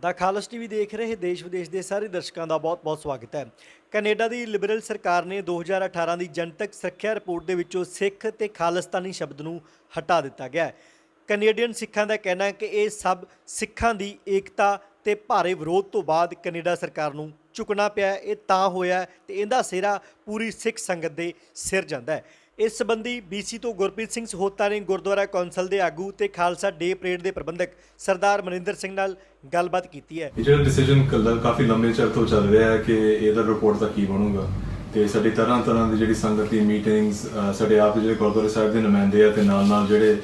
ਦਾ ਖਾਲਸ TV ਦੇਖ ਰਹੇ ਦੇਸ਼ ਵਿਦੇਸ਼ ਦੇ ਸਾਰੇ ਦਰਸ਼ਕਾਂ ਦਾ ਬਹੁਤ-ਬਹੁਤ ਸਵਾਗਤ ਹੈ। ਕੈਨੇਡਾ ਦੀ ਲਿਬਰਲ ਸਰਕਾਰ ਨੇ 2018 ਦੀ ਜਨਤਕ ਸੁਰੱਖਿਆ ਰਿਪੋਰਟ ਦੇ ਵਿੱਚੋਂ ਸਿੱਖ ਤੇ ਖਾਲਿਸਤਾਨੀ ਸ਼ਬਦ ਨੂੰ ਹਟਾ ਦਿੱਤਾ ਗਿਆ ਹੈ। ਕੈਨੇਡੀਅਨ ਸਿੱਖਾਂ ਦਾ ਕਹਿਣਾ ਹੈ ਕਿ ਇਹ ਸਭ ਸਿੱਖਾਂ ਦੀ ਏਕਤਾ ਤੇ ਭਾਰੇ ਵਿਰੋਧ ਤੋਂ ਬਾਅਦ ਕੈਨੇਡਾ ਸਰਕਾਰ ਨੂੰ ਝੁਕਣਾ ਪਿਆ ਇਹ ਤਾਂ ਹੋਇਆ ਹੈ ਤੇ ਇਹਦਾ ਸਿਹਰਾ ਪੂਰੀ ਸਿੱਖ ਸੰਗਤ ਦੇ ਸਿਰ ਜਾਂਦਾ ਹੈ। ਇਸ ਸੰਬੰਧੀ ਬੀਸੀ ਤੋਂ ਗੁਰਪ੍ਰੀਤ ਸਿੰਘ ਸਹੋਤਾ ਨੇ ਗੁਰਦੁਆਰਾ ਕੌਂਸਲ ਦੇ ਆਗੂ ਤੇ ਖਾਲਸਾ ਡੇ ਪਰੇਡ ਦੇ ਪ੍ਰਬੰਧਕ ਸਰਦਾਰ ਮਨਿੰਦਰ ਸਿੰਘ ਨਾਲ ਗੱਲਬਾਤ ਕੀਤੀ ਹੈ। ਜਿਹੜਾ ਡਿਸੀਜਨ ਕਾਫੀ ਲੰਬੇ ਚਿਰ ਤੋਂ ਚੱਲ ਰਿਹਾ ਹੈ ਕਿ ਇਹਦਾ ਰਿਪੋਰਟ ਦਾ ਕੀ ਬਣੂਗਾ? ਤੇ ਸਾਡੀ ਤਰ੍ਹਾਂ ਤਰ੍ਹਾਂ ਦੀ ਜਿਹੜੀ ਸੰਗਤ ਦੀ ਮੀਟਿੰਗਸ ਸਾਡੇ ਆਪ ਜਿਹੜੇ ਗੁਰਦੁਆਰੇ ਸਾਹਿਬ ਦੇ ਨੁਮਾਇੰਦੇ ਆ ਤੇ ਨਾਲ ਨਾਲ ਜਿਹੜੇ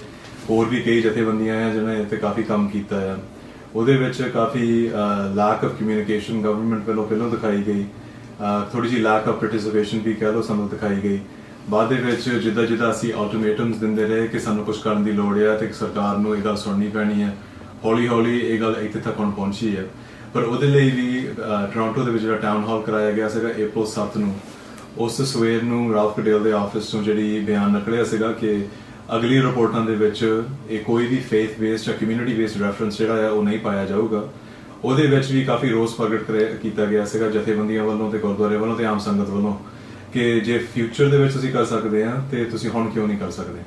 ਹੋਰ ਵੀ ਕਈ ਜਥੇਬੰਦੀਆਂ ਆ ਜਿਨ੍ਹਾਂ ਨੇ ਇੱਥੇ ਕਾਫੀ ਕੰਮ ਕੀਤਾ ਆ। ਉਹਦੇ ਵਿੱਚ ਕਾਫੀ ਲੈਕ ਆਫ ਕਮਿਊਨੀਕੇਸ਼ਨ ਗਵਰਨਮੈਂਟ ਵੱਲੋਂ ਪਹਿਲਾਂ ਦਿਖਾਈ ਗਈ। ਥੋੜੀ ਜਿਹੀ ਲੈਕ ਆਫ ਪਾਰਟਿਸਿਪੇਸ਼ਨ ਵੀ ਕਹਿ ਲਓ ਸਾਨੂੰ ਦਿਖਾਈ ਗਈ। ਬਾਅਦ ਦੇ ਵਿੱਚ ਜਿੱਦਾਂ ਜਿੱਦਾਂ ਅਸੀਂ ਅਲਟੀਮੇਟਮਸ ਦਿੰਦੇ ਰਹੇ ਕਿ ਸਾਨੂੰ ਕੁਝ ਕਰਨ ਦੀ ਲੋੜ ਹੈ ਤੇ ਸਰਕਾਰ ਨੂੰ ਇਹ ਗੱਲ ਸੁਣਨੀ ਪੈਣੀ ਹੈ ਹੌਲੀ ਹੌਲੀ ਇਹ ਗੱਲ ਇੱਥੇ ਤੱਕ ਹੁਣ ਪਹੁੰਚੀ ਹੈ ਪਰ ਉਹਦੇ ਲਈ ਵੀ ਟੋਰਾਂਟੋ ਦੇ ਵਿੱਚ ਜਿਹੜਾ ਟਾਊਨ ਹਾਲ ਕਰਾਇਆ ਗਿਆ ਸੀਗਾ April 7 ਨੂੰ, ਉਸ ਸਵੇਰ ਨੂੰ ਰਾਲਫ ਕਡੇਲ ਦੇ ਆਫਿਸ ਤੋਂ ਜਿਹੜੀ ਬਿਆਨ ਨਿਕਲਿਆ ਸੀਗਾ ਕਿ ਅਗਲੀ ਰਿਪੋਰਟਾਂ ਦੇ ਵਿੱਚ ਇਹ ਕੋਈ ਵੀ ਫੇਥ ਬੇਸਡ ਜਾਂ ਕਮਿਊਨਿਟੀ ਬੇਸਡ ਰੈਫਰੈਂਸ ਜਿਹੜਾ ਹੈ ਉਹ ਨਹੀਂ ਪਾਇਆ ਜਾਊਗਾ। ਉਹਦੇ ਵਿੱਚ ਵੀ ਕਾਫੀ ਰੋਸ ਪ੍ਰਗਟ ਕਰਿਆ- ਕੀਤਾ ਗਿਆ ਸੀਗਾ ਜਥੇਬੰਦੀਆਂ ਵੱਲੋਂ ਤੇ ਗੁਰਦੁਆਰੇ ਵੱਲੋਂ ਤੇ ਆਮ ਸੰਗਤ ਵੱਲੋਂ। ਕਿ ਜੇ ਫਿਊਚਰ ਦੇ ਵਿੱਚ ਤੁਸੀਂ ਕਰ ਸਕਦੇ ਆ ਤੇ ਤੁਸੀਂ ਹੁਣ ਕਿਉਂ ਨਹੀਂ ਕਰ ਸਕਦੇ?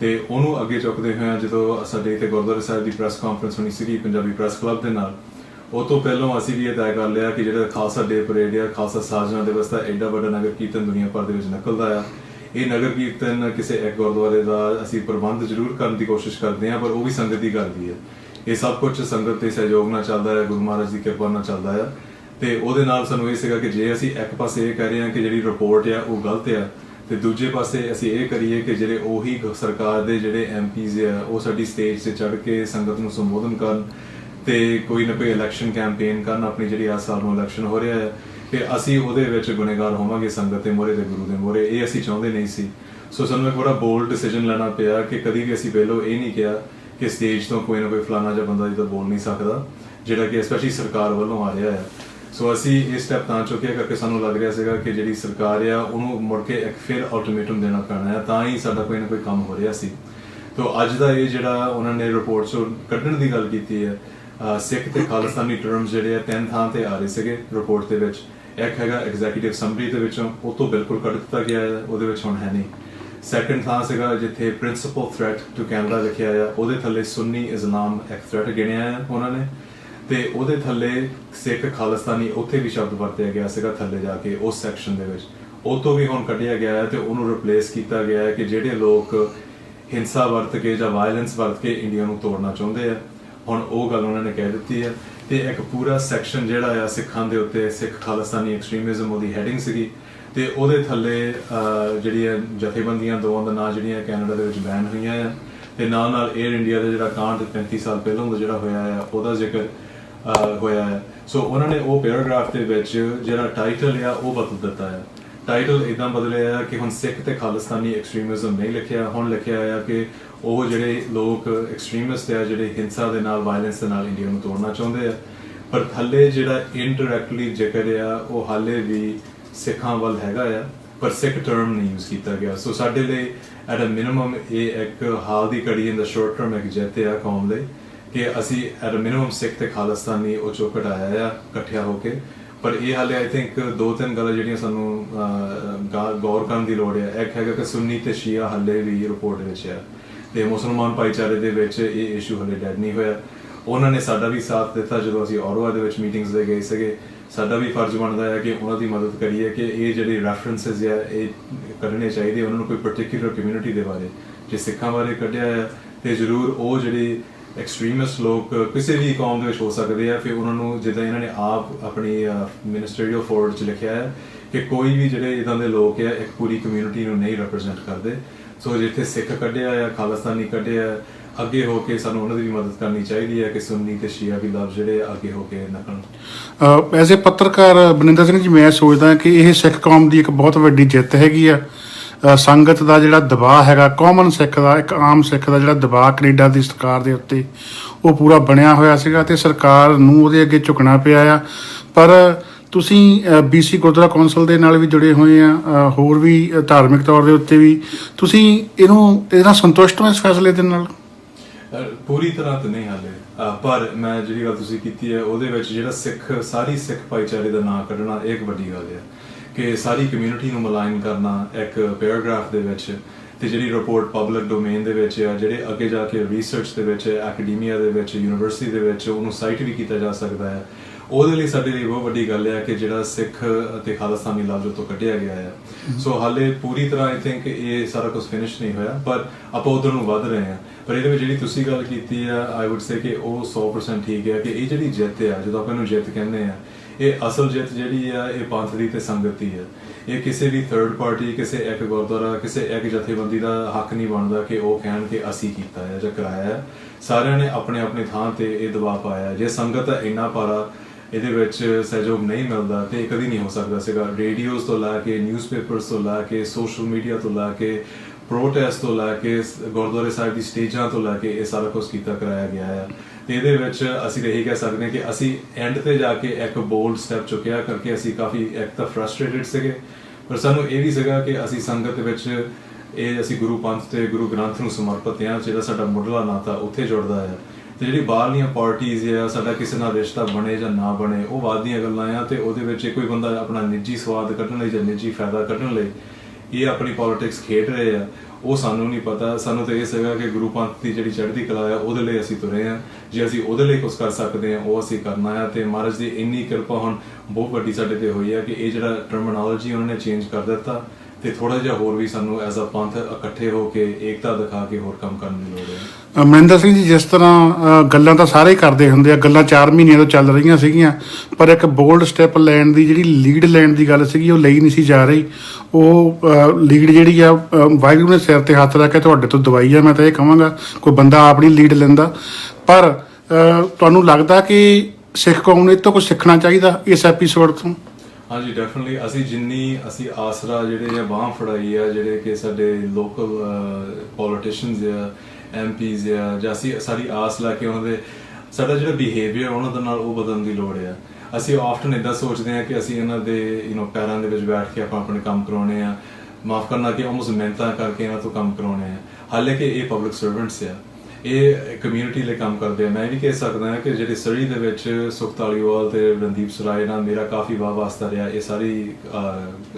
ਤੇ ਉਹਨੂੰ ਅੱਗੇ ਚੁੱਕਦੇ ਹੋਏ ਜਦੋਂ ਸਾਡੇ ਇੱਥੇ ਗੁਰਦੁਆਰਾ ਸਾਹਿਬ ਦੀ ਪ੍ਰੈਸ ਕਾਨਫਰੰਸ ਹੋਣੀ ਸੀਗੀ, ਪੰਜਾਬੀ ਪ੍ਰੈਸ ਕਲੱਬ ਦੇ ਨਾਲ, ਉਹ ਤੋਂ ਪਹਿਲਾਂ ਅਸੀਂ ਵੀ ਇਹ ਤੈਅ ਕਰ ਲਿਆ ਕਿ ਜਿਹੜਾ ਖਾਲਸਾ ਡੇ ਪਰੇਡ ਆ, ਖਾਲਸਾ ਸਾਜਨਾ ਦਿਵਸ ਦਾ ਐਡਾ ਵੱਡਾ ਨਗਰ ਕੀਰਤਨ ਦੁਨੀਆ ਭਰ ਦੇ ਵਿੱਚ ਨਿਕਲਦਾ ਆ। ਇਹ ਨਗਰ ਕੀਰਤਨ ਕਿਸੇ ਇੱਕ ਗੁਰਦੁਆਰੇ ਦਾ ਅਸੀਂ ਪ੍ਰਬੰਧ ਜ਼ਰੂਰ ਕਰਨ ਦੀ ਕੋਸ਼ਿਸ਼ ਕਰਦੇ ਹਾਂ, ਪਰ ਉਹ ਵੀ ਸੰਗਤ ਦੀ ਕਰਦੀ ਹੈ। ਇਹ ਸਭ ਕੁਝ ਸੰਗਤ ਦੇ ਸਹਿਯੋਗ ਨਾਲ ਚੱਲਦਾ ਹੈ ਗੁਰੂ ਮਹਾਰਾਜ ਦੀ ਕਿਰਪਾ ਨਾਲ ਚੱਲਦਾ ਹੈ ਤੇ ਉਹਦੇ ਨਾਲ ਸਾਨੂੰ ਇਹ ਸੀਗਾ ਕਿ ਜੇ ਅਸੀਂ ਇੱਕ ਪਾਸੇ ਇਹ ਕਹਿ ਰਹੇ ਹਾਂ ਕਿ ਜਿਹੜੀ ਰਿਪੋਰਟ ਆ ਉਹ ਗਲਤ ਆ, ਤੇ ਦੂਜੇ ਪਾਸੇ ਅਸੀਂ ਇਹ ਕਰੀਏ ਕਿ ਜਿਹੜੇ ਉਹੀ ਸਰਕਾਰ ਦੇ ਜਿਹੜੇ ਐਮਪੀਜ਼ ਆ, ਉਹ ਸਾਡੀ ਸਟੇਜ ਤੇ ਚੜ੍ਹ ਕੇ ਸੰਗਤ ਨੂੰ ਸੰਬੋਧਨ ਕਰਨ ਤੇ ਕੋਈ ਨਾ ਕੋਈ ਇਲੈਕਸ਼ਨ ਕੈਂਪੇਨ ਕਰਨ, ਆਪਣੀ ਜਿਹੜੀ ਆ ਸਾਲ ਨੂੰ ਇਲੈਕਸ਼ਨ ਹੋ ਰਿਹਾ ਹੈ ਤੇ ਅਸੀਂ ਉਹਦੇ ਵਿੱਚ ਗੁਨੇਗਾਰ ਹੋਵਾਂਗੇ ਸੰਗਤ ਦੇ ਮੋਰੇ ਤੇ ਗੁਰੂ ਦੇ ਮੋਰੇ ਇਹ ਅਸੀਂ ਚਾਹੁੰਦੇ ਨਹੀਂ ਸੀ। ਸੋ ਸਾਨੂੰ ਇੱਕ ਬੜਾ ਬੋਲਡ ਡਿਸੀਜਨ ਲੈਣਾ ਪਿਆ ਕਿ ਕਦੀ ਵੀ ਅਸੀਂ ਪਹਿਲਾਂ ਇਹ ਨਹੀਂ ਕਿਹਾ ਕਿ ਸਟੇਜ ਤੋਂ ਕੋਈ ਨਾ ਕੋਈ ਫਲਾਣਾ ਜਿਹਾ ਬੰਦਾ ਜਿੱਦਾਂ ਬੋਲ ਨਹੀਂ ਸਕਦਾ, ਜਿਹੜਾ ਕਿ ਸਪੈਸ਼ਲੀ ਸਰਕਾਰ ਵੱਲੋਂ ਆ ਰਿਹਾ ਹੈ ਸੋ ਅਸੀਂ ਇਹ ਸਟੈਪ ਤਾਂ ਚੁੱਕਿਆ ਕਰਕੇ ਸਾਨੂੰ ਲੱਗ ਰਿਹਾ ਸੀਗਾ ਕਿ ਜਿਹੜੀ ਸਰਕਾਰ ਆ, ਉਹਨੂੰ ਮੁੜ ਕੇ ਇੱਕ ਫਿਰ ਅਲਟੀਮੇਟਮ ਦੇਣਾ ਪੈਣਾ ਹੈ ਤਾਂ ਹੀ ਸਾਡਾ ਕੋਈ ਨਾ ਕੋਈ ਕੰਮ ਹੋ ਰਿਹਾ ਸੀ। ਤੋ, ਅੱਜ ਦਾ ਇਹ ਜਿਹੜਾ ਉਹਨਾਂ ਨੇ ਰਿਪੋਰਟ ਚੋਂ ਕੱਢਣ ਦੀ ਗੱਲ ਕੀਤੀ ਹੈ ਸਿੱਖ ਤੇ ਖਾਲਿਸਤਾਨੀ ਟਰਮਸ ਜਿਹੜੇ ਆ, ਤਿੰਨ ਥਾਂ ਤੇ ਆ ਰਹੇ ਸੀਗੇ ਰਿਪੋਰਟ ਦੇ ਵਿੱਚ। ਇੱਕ ਹੈਗਾ ਐਗਜ਼ੀਕਿਊਟਿਵ ਸਮਰੀ ਦੇ ਵਿੱਚੋਂ, ਉਹ ਤੋਂ ਬਿਲਕੁਲ ਕੱਢ ਦਿੱਤਾ ਗਿਆ ਹੈ ਉਹਦੇ ਵਿੱਚ ਹੁਣ ਹੈ ਨਹੀਂ। ਸੈਕੰਡ ਥਾਂ ਸੀਗਾ ਜਿੱਥੇ ਪ੍ਰਿੰਸੀਪਲ ਥ੍ਰੈਟ ਟੂ ਕੈਨੇਡਾ ਲਿਖਿਆ ਆ, ਉਹਦੇ ਥੱਲੇ ਸੁੰਨੀ ਇਸਲਾਮ ਇੱਕ ਥ੍ਰੈਟ ਗਿਣਿਆ ਹੈ ਉਹਨਾਂ ਨੇ। ਤੇ ਉਹਦੇ ਥੱਲੇ ਸਿੱਖ ਖਾਲਿਸਤਾਨੀ ਉੱਥੇ ਵੀ ਸ਼ਬਦ ਵਰਤਿਆ ਗਿਆ ਸੀਗਾ ਥੱਲੇ ਜਾ ਕੇ ਉਸ ਸੈਕਸ਼ਨ ਦੇ ਵਿੱਚ। ਉਹ ਤੋਂ ਵੀ ਹੁਣ ਕੱਢਿਆ ਗਿਆ ਹੈ ਤੇ ਉਹਨੂੰ ਰਿਪਲੇਸ ਕੀਤਾ ਗਿਆ ਹੈ ਕਿ ਜਿਹੜੇ ਲੋਕ ਹਿੰਸਾ ਵਰਤ ਕੇ ਜਾਂ ਵਾਇਲੈਂਸ ਵਰਤ ਕੇ ਇੰਡੀਆ ਨੂੰ ਤੋੜਨਾ ਚਾਹੁੰਦੇ ਆ ਹੁਣ ਉਹ ਗੱਲ ਉਹਨਾਂ ਨੇ ਕਹਿ ਦਿੱਤੀ ਹੈ। ਤੇ ਇੱਕ ਪੂਰਾ ਸੈਕਸ਼ਨ ਜਿਹੜਾ ਆ ਸਿੱਖਾਂ ਦੇ ਉੱਤੇ ਸਿੱਖ ਖਾਲਿਸਤਾਨੀ ਐਕਸਟ੍ਰੀਮਿਜ਼ਮ ਉਹਦੀ ਹੈਡਿੰਗ ਸੀਗੀ ਤੇ ਉਹਦੇ ਥੱਲੇ ਅਹ, ਜਿਹੜੀਆਂ ਜਥੇਬੰਦੀਆਂ ਦੋਵਾਂ ਦਾ ਨਾਂ ਜਿਹੜੀਆਂ ਕੈਨੇਡਾ ਦੇ ਵਿੱਚ ਬੈਨ ਹੋਈਆਂ ਆ ਤੇ ਨਾਲ ਨਾਲ 에ਅਰ ਇੰਡੀਆ ਦਾ ਜਿਹੜਾ ਕਾਂਡ 35 ਸਾਲ ਪਹਿਲਾਂ ਦਾ ਜਿਹੜਾ ਹੋਇਆ ਆ ਉਹਦਾ ਜ਼ਿਕਰ ਹੋਇਆ ਹੈ। ਸੋ ਉਹਨਾਂ ਨੇ ਉਹ ਪੈਰਾਗ੍ਰਾਫ ਦੇ ਵਿੱਚ ਜਿਹੜਾ ਟਾਈਟਲ ਆ, ਉਹ ਬਦਲ ਦਿੱਤਾ ਹੈ। ਟਾਈਟਲ ਇਦਾਂ ਬਦਲਿਆ ਹੈ ਕਿ ਹੁਣ ਸਿੱਖ ਤੇ ਖਾਲਿਸਤਾਨੀ ਐਕਸਟ੍ਰੀਮਿਜ਼ਮ ਨਹੀਂ ਲਿਖਿਆ, ਹੁਣ ਲਿਖਿਆ ਆ ਕਿ ਉਹ ਜਿਹੜੇ ਲੋਕ ਐਕਸਟ੍ਰੀਮਿਸਟ ਆ, ਜਿਹੜੇ ਹਿੰਸਾ ਦੇ ਨਾਲ ਵਾਇਲੈਂਸ ਦੇ ਨਾਲ ਇੰਡੀਆ ਨੂੰ ਤੋੜਨਾ ਚਾਹੁੰਦੇ ਆ। ਪਰ ਥੱਲੇ ਜਿਹੜਾ ਇਨਡਾਇਰੈਕਟਲੀ ਜ਼ਿਕਰ ਆ, ਉਹ ਹਾਲੇ ਵੀ ਸਿੱਖਾਂ ਵੱਲ ਹੈਗਾ ਆ। ਪਰ ਟਰਮ ਨਹੀਂ ਯੂਜ਼ ਕੀਤਾ ਗਿਆ। ਸੋ ਸਾਡੇ ਲਈ ਐਟ ਅ ਮਿਨੀਮਮ ਇਹ ਇੱਕ ਹਾਲ ਦੀ ਘੜੀ ਇਨ ਦਾ ਸ਼ਾਰਟ ਟਰਮ ਇੱਕ ਜਿੱਤ ਆ ਕੌਮ ਲਈ ਕਿ ਅਸੀਂ ਐਟ ਅ ਮਿਨੀਮਮ ਸਿੱਖ ਤੇ ਖਾਲਿਸਤਾਨੀ ਉਹ ਚੋਂ ਕਢਾਇਆ ਆ, ਇਕੱਠਿਆ ਹੋ ਕੇ। ਪਰ ਇਹ ਹਾਲੇ ਆਈ ਥਿੰਕ ਦੋ ਤਿੰਨ ਗੱਲਾਂ ਜਿਹੜੀਆਂ ਸਾਨੂੰ ਗੌਰ ਕਰਨ ਦੀ ਲੋੜ ਹੈ ਇੱਕ ਹੈਗਾ ਕਿ ਸੁੰਨੀ ਤੇ ਸ਼ੀਆ ਹਾਲੇ ਵੀ ਰਿਪੋਰਟ ਵਿੱਚ ਆ। ਤੇ ਮੁਸਲਮਾਨ ਭਾਈਚਾਰੇ ਦੇ ਵਿੱਚ ਇਹ ਇਸ਼ੂ ਹਲੇ ਡੈਡ ਨਹੀਂ ਹੋਇਆ। ਉਹਨਾਂ ਨੇ ਸਾਡਾ ਵੀ ਸਾਥ ਦਿੱਤਾ ਜਦੋਂ ਅਸੀਂ ਔਰਵਾ ਦੇ ਵਿੱਚ ਮੀਟਿੰਗਸ ਦੇ ਗਏ ਸੀਗੇ। ਸਾਡਾ ਵੀ ਫਰਜ਼ ਬਣਦਾ ਹੈ ਕਿ ਉਹਨਾਂ ਦੀ ਮਦਦ ਕਰੀਏ ਕਿ ਇਹ ਜਿਹੜੇ ਰੈਫਰੈਂਸਸ ਹੈ ਇਹ ਕਰਨੇ ਚਾਹੀਦੇ ਉਹਨਾਂ ਨੂੰ ਕੋਈ ਪਾਰਟਿਕੂਲਰ ਕਮਿਊਨਿਟੀ ਦੇ ਬਾਰੇ, ਜੇ ਸਿੱਖਾਂ ਬਾਰੇ ਕੱਢਿਆ ਹੈ ਤੇ ਜ਼ਰੂਰ ਉਹ ਜਿਹੜੇ ਐਕਸਟ੍ਰੀਮਿਸਟ ਲੋਕ ਕਿਸੇ ਵੀ ਕੌਮ ਦੇ ਵਿੱਚ ਹੋ ਸਕਦੇ ਆ, ਫਿਰ ਉਹਨਾਂ ਨੂੰ ਜਿੱਦਾਂ ਇਹਨਾਂ ਨੇ ਆਪ ਆਪਣੀ ਮਿਨਿਸਟਰੀਅਲ ਫੋਰਡ 'ਚ ਲਿਖਿਆ ਹੈ ਕਿ ਕੋਈ ਵੀ ਜਿਹੜੇ ਇਦਾਂ ਦੇ ਲੋਕ ਆ, ਇੱਕ ਪੂਰੀ ਕਮਿਊਨਿਟੀ ਨੂੰ ਨਹੀਂ ਰਿਪਰੈਜ਼ੈਂਟ ਕਰਦੇ। ਸੋ ਜਿੱਥੇ ਸਿੱਖ ਕੱਢਿਆ ਆ, ਖਾਲਿਸਤਾਨੀ ਕੱਢਿਆ ਅੱਗੇ ਹੋ ਕੇ ਸਾਨੂੰ ਉਹਨਾਂ ਦੀ ਵੀ ਮਦਦ ਕਰਨੀ ਚਾਹੀਦੀ ਹੈ ਕਿ ਸੁੰਨੀ ਤੇ ਸ਼ੀਆ ਵੀ ਲਫ਼ਜ਼ ਜਿਹੜੇ ਅੱਗੇ ਹੋ ਕੇ ਨਕਲਣ ਐਜ਼ ਪੱਤਰਕਾਰ ਬਨਿੰਦਰ ਸਿੰਘ ਜੀ, ਮੈਂ ਸੋਚਦਾ ਕਿ ਇਹ ਸਿੱਖ ਕੌਮ ਦੀ ਇੱਕ ਬਹੁਤ ਵੱਡੀ ਜਿੱਤ ਹੈਗੀ ਆ। ਸੰਗਤ ਦਾ ਜਿਹੜਾ ਦਬਾਅ ਹੈਗਾ ਕਾਮਨ ਸਿੱਖ ਦਾ, ਇੱਕ ਆਮ ਸਿੱਖ ਦਾ ਜਿਹੜਾ ਦਬਾਅ ਕੈਨੇਡਾ ਦੀ ਸਰਕਾਰ ਦੇ ਉੱਤੇ, ਉਹ ਪੂਰਾ ਬਣਿਆ ਹੋਇਆ ਸੀਗਾ ਤੇ ਸਰਕਾਰ ਨੂੰ ਉਹਦੇ ਅੱਗੇ ਝੁਕਣਾ ਪਿਆ ਆ। ਪਰ ਤੁਸੀਂ ਬੀਸੀ ਗੁਰਦੁਆਰਾ ਕੌਂਸਲ ਦੇ ਨਾਲ ਵੀ ਜੁੜੇ ਹੋਏ ਆ ਹੋਰ ਵੀ ਧਾਰਮਿਕ ਤੌਰ ਦੇ ਉੱਤੇ ਵੀ, ਤੁਸੀਂ ਇਹਨੂੰ, ਇਹਦਾ ਸੰਤੁਸ਼ਟ ਹੋ ਇਸ ਫੈਸਲੇ ਦੇ ਨਾਲ? ਪੂਰੀ ਤਰ੍ਹਾਂ ਤਾਂ ਨਹੀਂ ਹਾਲੇ। ਅਹ ਪਰ ਮੈਂ ਜਿਹੜੀ ਗੱਲ ਤੁਸੀਂ ਕੀਤੀ ਹੈ, ਉਹਦੇ ਵਿੱਚ ਜਿਹੜਾ ਸਿੱਖ, ਸਾਰੀ ਸਿੱਖ ਭਾਈਚਾਰੇ ਦਾ ਨਾਂ ਕੱਢਣਾ ਇਹ ਇੱਕ ਵੱਡੀ ਗੱਲ ਹੈ ਕਿ ਸਾਰੀ ਕਮਿਊਨਿਟੀ ਨੂੰ ਮਲਾਈਨ ਕਰਨਾ ਇੱਕ ਪੈਰਾਗ੍ਰਾਫ ਦੇ ਵਿੱਚ ਤੇ ਜਿਹੜੀ ਰਿਪੋਰਟ ਪਬਲਿਕ ਡੋਮੇਨ ਦੇ ਵਿੱਚ ਆ, ਜਿਹੜੇ ਅੱਗੇ ਜਾ ਕੇ ਰਿਸਰਚ ਦੇ ਵਿੱਚ ਐਕੈਡਮੀਆ ਦੇ ਵਿੱਚ ਯੂਨੀਵਰਸਿਟੀ ਦੇ ਵਿੱਚ, ਉਹਨੂੰ ਸਾਈਟ ਵੀ ਕੀਤਾ ਜਾ ਸਕਦਾ ਹੈ। ਉਹਦੇ ਲਈ ਸਾਡੇ ਲਈ ਬਹੁਤ ਵੱਡੀ ਗੱਲ ਹੈ ਕਿ ਜਿਹੜਾ ਸਿੱਖ ਅਤੇ ਖਾਲਸਾਨੀ ਲਫ਼ਜ਼ ਤੋਂ ਕੱਢਿਆ ਗਿਆ ਹੈ ਸੋ ਹਾਲੇ ਪੂਰੀ ਤਰ੍ਹਾਂ ਆਈ ਥਿੰਕ ਇਹ ਸਾਰਾ ਕੁਝ ਫਿਨਿਸ਼ ਨਹੀਂ ਹੋਇਆ, ਪਰ ਆਪਾਂ ਉਧਰ ਨੂੰ ਵੱਧ ਰਹੇ ਹਾਂ ਪਰ ਇਹਦੇ ਵਿੱਚ ਜਿਹੜੀ ਤੁਸੀਂ ਗੱਲ ਕੀਤੀ ਹੈ ਆਈ ਊਡ ਸੇ ਕਿ ਉਹ 100% ਠੀਕ ਹੈ ਕਿ ਇਹ ਜਿਹੜੀ ਜਿੱਤ ਹੈ ਜਦੋਂ ਆਪਾਂ ਇਹਨੂੰ ਜਿੱਤ ਕਹਿੰਦੇ ਆ, ਇਹ ਅਸਲ ਜਿੱਤ ਜਿਹੜੀ ਆ, ਇਹ ਪੰਥ ਦੀ ਤੇ ਸੰਗਤ ਦੀ ਹੈ ਇਹ ਕਿਸੇ ਵੀ ਥਰਡ ਪਾਰਟੀ ਕਿਸੇ ਇੱਕ ਗੁਰਦੁਆਰਾ, ਕਿਸੇ ਇੱਕ ਜਥੇਬੰਦੀ ਦਾ ਹੱਕ ਨਹੀਂ ਬਣਦਾ ਕਿ ਉਹ ਕਹਿਣ ਕਿ ਅਸੀਂ ਕੀਤਾ ਹੈ ਜਾਂ ਕਰਾਇਆ ਹੈ ਸਾਰਿਆਂ ਨੇ ਆਪਣੇ ਆਪਣੇ ਥਾਂ ਤੇ ਇਹ ਦਬਾਅ ਪਾਇਆ ਜੇ ਸੰਗਤ ਇੰਨਾ ਪਾਰਾ ਇਹਦੇ ਵਿੱਚ ਸਹਿਯੋਗ ਨਹੀਂ ਮਿਲਦਾ ਤੇ ਇਹ ਕਦੀ ਨਹੀਂ ਹੋ ਸਕਦਾ ਸੀਗਾ। ਰੇਡੀਓਜ਼ ਤੋਂ ਲੈ ਕੇ, ਨਿਊਜ਼ਪੇਪਰਸ ਤੋਂ ਲੈ ਕੇ, ਸੋਸ਼ਲ ਮੀਡੀਆ ਤੋਂ ਲੈ ਕੇ, ਪ੍ਰੋਟੈਸਟ ਤੋਂ ਲੈ ਕੇ ਗੁਰਦੁਆਰੇ ਸਾਹਿਬ ਦੀ ਸਟੇਜਾਂ ਤੋਂ ਲੈ ਕੇ ਇਹ ਸਾਰਾ ਕੁਝ ਕੀਤਾ, ਕਰਾਇਆ ਗਿਆ ਹੈ ਤੇ ਇਹਦੇ ਵਿੱਚ ਅਸੀਂ ਤਾਂ ਕਹਿ ਸਕਦੇ ਹਾਂ ਕਿ ਅਸੀਂ ਐਂਡ ਤੇ ਜਾ ਕੇ ਇੱਕ ਬੋਲਡ ਸਟੈਪ ਚੁੱਕਿਆ ਕਰਕੇ ਅਸੀਂ ਕਾਫੀ ਇੱਕ ਤਾਂ ਫਰਸਟ੍ਰੇਟਡ ਸੀਗੇ। ਪਰ ਸਾਨੂੰ ਇਹ ਵੀ ਸੀਗਾ ਕਿ ਅਸੀਂ ਸੰਗਤ ਵਿੱਚ ਇਹ ਅਸੀਂ ਗੁਰੂ ਪੰਥ ਤੇ ਗੁਰੂ ਗ੍ਰੰਥ ਨੂੰ ਸਮਰਪਿਤ ਹਾਂ, ਜਿਹੜਾ ਸਾਡਾ ਮੁੱਢਲਾ ਨਾਤਾ ਉੱਥੇ ਜੁੜਦਾ ਹੈ ਤੇ ਜਿਹੜੀ ਬਾਹਰਲੀਆਂ ਪਾਰਟੀਆਂ ਆ, ਸਾਡਾ ਕਿਸੇ ਨਾਲ ਰਿਸ਼ਤਾ ਬਣੇ ਜਾਂ ਨਾ ਬਣੇ, ਉਹ ਬਾਅਦ ਦੀਆਂ ਗੱਲਾਂ ਆ ਤੇ ਉਹਦੇ ਵਿੱਚ ਕੋਈ ਬੰਦਾ ਆਪਣਾ ਨਿੱਜੀ ਸਵਾਦ ਕੱਢਣ ਲਈ ਜਾਂ ਨਿੱਜੀ ਫਾਇਦਾ ਕੱਢਣ ਲਈ ਇਹ ਆਪਣੀ ਪੋਲਿਟਿਕਸ ਖੇਡ ਰਹੇ ਆ। ਉਹ ਸਾਨੂੰ ਨਹੀਂ ਪਤਾ। ਸਾਨੂੰ ਤਾਂ ਇਹ ਸੀਗਾ ਕਿ ਗੁਰੂ ਪੰਥ ਦੀ ਜਿਹੜੀ ਚੜ੍ਹਦੀ ਕਲਾ ਆ, ਉਹਦੇ ਲਈ ਅਸੀਂ ਤੁਰੇ ਆ। ਜੇ ਅਸੀਂ ਉਹਦੇ ਲਈ ਕੁਝ ਕਰ ਸਕਦੇ ਆ, ਉਹ ਅਸੀਂ ਕਰਨਾ ਆ ਤੇ ਮਹਾਰਾਜ ਦੀ ਇੰਨੀ ਕਿਰਪਾ ਹੁਣ ਬਹੁਤ ਵੱਡੀ ਸਾਡੇ ਤੇ ਹੋਈ ਆ ਕਿ ਇਹ ਜਿਹੜਾ ਟਰਮੀਨੋਲੋਜੀ ਉਹਨਾਂ ਨੇ ਚੇਂਜ ਕਰ ਦਿੱਤਾ। ਤੇ ਥੋੜਾ ਜਿਹਾ ਹੋਰ ਵੀ ਸਾਨੂੰ ਐਜ਼ ਅ ਪੰਥ ਇਕੱਠੇ ਹੋ ਕੇ ਏਕਤਾ ਦਿਖਾ ਕੇ ਹੋਰ ਕੰਮ ਕਰਨ ਦੀ ਲੋੜ ਹੈ। ਅਮਰਿੰਦਰ ਸਿੰਘ ਜੀ, ਜਿਸ ਤਰ੍ਹਾਂ ਗੱਲਾਂ ਤਾਂ ਸਾਰੇ ਕਰਦੇ ਹੁੰਦੇ ਆ। ਗੱਲਾਂ 4 ਮਹੀਨਿਆਂ ਤੋਂ ਚੱਲ ਰਹੀਆਂ ਸੀਗੀਆਂ, ਪਰ ਇੱਕ ਬੋਲਡ ਸਟੈਪ ਲੈਣ ਦੀ, ਜਿਹੜੀ ਲੀਡ ਲੈਣ ਦੀ ਗੱਲ ਸੀਗੀ, ਉਹ ਲਈ ਨਹੀਂ ਸੀ ਜਾ ਰਹੀ। ਉਹ ਲੀਡ ਜਿਹੜੀ ਆ ਵਾਹਿਗੁਰੂ ਨੇ ਸਿਰ ਤੇ ਹੱਥ ਰੱਖ ਕੇ ਤੁਹਾਡੇ ਤੋਂ ਦਵਾਈ ਆ, ਮੈਂ ਤਾਂ ਇਹ ਕਹਾਂਗਾ, ਕੋਈ ਬੰਦਾ ਆਪਣੀ ਲੀਡ ਲੈਂਦਾ। ਪਰ ਤੁਹਾਨੂੰ ਲੱਗਦਾ ਕਿ ਸਿੱਖ ਕੌਮ ਨੂੰ ਇਹ ਤੋਂ ਕੁਝ ਸਿੱਖਣਾ ਚਾਹੀਦਾ ਇਸ ਐਪੀਸੋਡ ਤੋਂ? ਹਾਂਜੀ ਡੈਫੀਨਿਟਲੀ ਅਸੀਂ ਜਿੰਨੀ ਅਸੀਂ ਆਸਰਾ ਜਿਹੜੇ ਆ, ਬਾਹ ਫੜਾਈ ਆ, ਜਿਹੜੇ ਕਿ ਸਾਡੇ ਲੋਕਲ ਪੋਲੀਟੀਸ਼ੀਅਨਸ ਆ ਐਮਪੀਜ਼ ਆ, ਜਾਂ ਅਸੀਂ ਸਾਡੀ ਆਸ ਲਾ ਕੇ ਉਹਨਾਂ ਦੇ ਸਾਡਾ ਜਿਹੜਾ ਬਿਹੇਵੀਅਰ ਉਹਨਾਂ ਦੇ ਨਾਲ ਉਹ ਬਦਲਣ ਦੀ ਲੋੜ ਆ। ਅਸੀਂ ਆਫਟਨ ਇਦਾਂ ਸੋਚਦੇ ਆ ਕਿ ਅਸੀਂ ਇਹਨਾਂ ਦੇ ਯੂ نو ਪੈਰਾਂ ਦੇ ਵਿੱਚ ਬੈਠ ਕੇ ਆਪਾਂ ਆਪਣੇ ਕੰਮ ਕਰਾਉਣੇ ਆ। ਮਾਫ ਕਰਨਾ ਕਿ ਆਲਮੋਸਟ ਮਿਹਨਤਾਂ ਕਰਕੇ ਇਹਨਾਂ ਤੋਂ ਕੰਮ ਕਰਾਉਣੇ ਆ। ਹਾਲਾਂਕਿ ਇਹ ਪਬਲਿਕ ਸਰਵੈਂਟਸ ਆ। ਇਹ ਕਮਿਊਨਿਟੀ ਲਈ ਕੰਮ ਕਰਦੇ ਆ। ਮੈਂ ਵੀ ਕਹਿ ਸਕਦਾ ਹਾਂ ਕਿ ਜਿਹੜੀ ਸਰੀ ਦੇ ਵਿੱਚ ਸੁਖਤਾਲੀਵਾਲ ਤੇ ਰਣਦੀਪ ਸਰਾਏ ਨਾਲ ਮੇਰਾ ਕਾਫੀ ਵਾਹ ਵਾਸਤਾ ਰਿਹਾ ਇਹ ਸਾਰੀ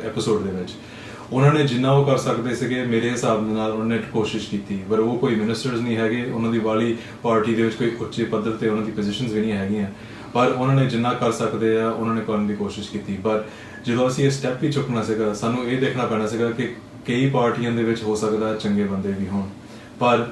ਐਪੀਸੋਡ ਦੇ ਵਿੱਚ। ਉਹਨਾਂ ਨੇ ਜਿੰਨਾ ਉਹ ਕਰ ਸਕਦੇ ਸੀਗੇ, ਮੇਰੇ ਹਿਸਾਬ ਦੇ ਨਾਲ ਉਹਨਾਂ ਨੇ ਕੋਸ਼ਿਸ਼ ਕੀਤੀ। ਪਰ ਉਹ ਕੋਈ ਮਿਨਿਸਟਰਸ ਨਹੀਂ ਹੈਗੇ, ਉਹਨਾਂ ਦੀ ਵਾਲੀ ਪਾਰਟੀ ਦੇ ਵਿੱਚ ਕੋਈ ਉੱਚੇ ਪੱਧਰ ਤੇ ਉਹਨਾਂ ਦੀ ਪੋਜੀਸ਼ਨਸ ਵੀ ਨਹੀਂ ਹੈਗੀਆਂ। ਪਰ ਉਹਨਾਂ ਨੇ ਜਿੰਨਾ ਕਰ ਸਕਦੇ ਆ, ਉਹਨਾਂ ਨੇ ਕਰਨ ਦੀ ਕੋਸ਼ਿਸ਼ ਕੀਤੀ। ਪਰ ਜਦੋਂ ਅਸੀਂ ਇਹ ਸਟੈਪ ਵੀ ਚੁੱਕਣਾ ਸੀਗਾ, ਸਾਨੂੰ ਇਹ ਦੇਖਣਾ ਪੈਣਾ ਸੀਗਾ ਕਿ ਕਈ ਪਾਰਟੀਆਂ ਦੇ ਵਿੱਚ ਹੋ ਸਕਦਾ ਚੰਗੇ ਬੰਦੇ ਵੀ ਹੋਣ। ਪਰ